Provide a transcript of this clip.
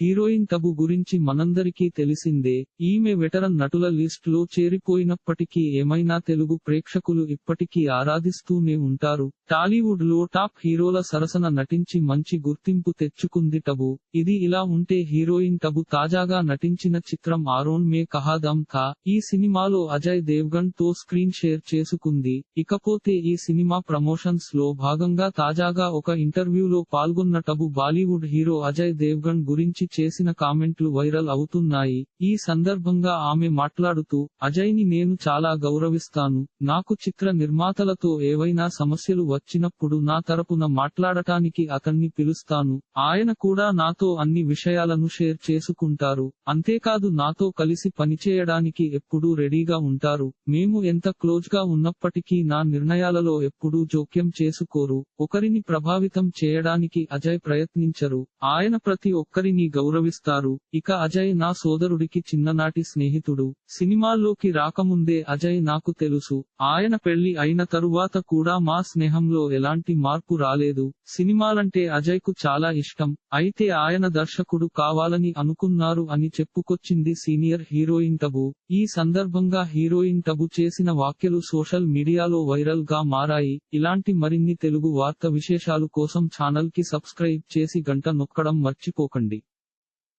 Heroine Tabu గురించి మనందరికీ తెలిసిందే ఈమె వెటరన్ నటుల లిస్ట్లో చేరిపోయినప్పటికీ ఏమైనా తెలుగు ప్రేక్షకులు ఇప్పటికీ ఆరాధిస్తూనే ఉంటారు. టాలీవుడ్లో టాప్ హీరోల సరసన నటించి మంచి గుర్తింపు తెచ్చుకుంది టబు ఇది ఇలా ఉంటే హీరోయిన్ టబు తాజాగా నటించిన చిత్రం ఆరోన్ మే కహాదమ్ థా. ఈ సినిమాలో అజయ్ దేవ్గన్తో స్క్రీన్ షేర్ చేసుకుంది. ఇకపోతే ఈ సినిమా ప్రమోషన్స్లో భాగంగా తాజాగా ఒక ఇంటర్వ్యూలో పాల్గొన్న టబు బాలీవుడ్ హీరో అజయ్ దేవ్గన్ గురించి చేసిన కామెంట్లు వైరల్ అవుతున్నాయి. ఈ సందర్భంగా ఆమె మాట్లాడుతూ అజయ్ని నేను చాలా గౌరవిస్తాను. నాకు చిత్ర నిర్మాతలతో ఏవైనా సమస్యలు వచ్చినప్పుడు నా తరపున మాట్లాడటానికి అతన్ని పిలుస్తాను. ఆయన కూడా నాతో అన్ని విషయాలను షేర్ చేసుకుంటారు. అంతేకాదు నాతో కలిసి పనిచేయడానికి ఎప్పుడూ రెడీగా ఉంటారు. మేము ఎంత క్లోజ్గా ఉన్నప్పటికీ నా నిర్ణయాలలో ఎప్పుడూ జోక్యం చేసుకోరు. ఒకరిని ప్రభావితం చేయడానికి అజయ్ ప్రయత్నించరు. ఆయన ప్రతి ఒక్కరిని గౌరవిస్తారు. ఇక అజయ్ నా సోదరుడికి చిన్ననాటి స్నేహితుడు. సినిమాల్లోకి రాకముందే అజయ్ నాకు తెలుసు. ఆయన పెళ్ళి అయిన తరువాత కూడా మా స్నేహంలో ఎలాంటి మార్పు రాలేదు. సినిమాలంటే అజయ్కు చాలా ఇష్టం. అయితే ఆయన దర్శకుడు కావాలని అనుకున్నారు అని చెప్పుకొచ్చింది సీనియర్ హీరోయిన్ టబు. ఈ సందర్భంగా హీరోయిన్ టబు చేసిన వాక్యలు సోషల్ మీడియాలో వైరల్గా మారాయి. ఇలాంటి మరిన్ని తెలుగు వార్త విశేషాలు కోసం ఛానల్కి సబ్స్క్రైబ్ చేసి గంట నొక్కడం మర్చిపోకండి.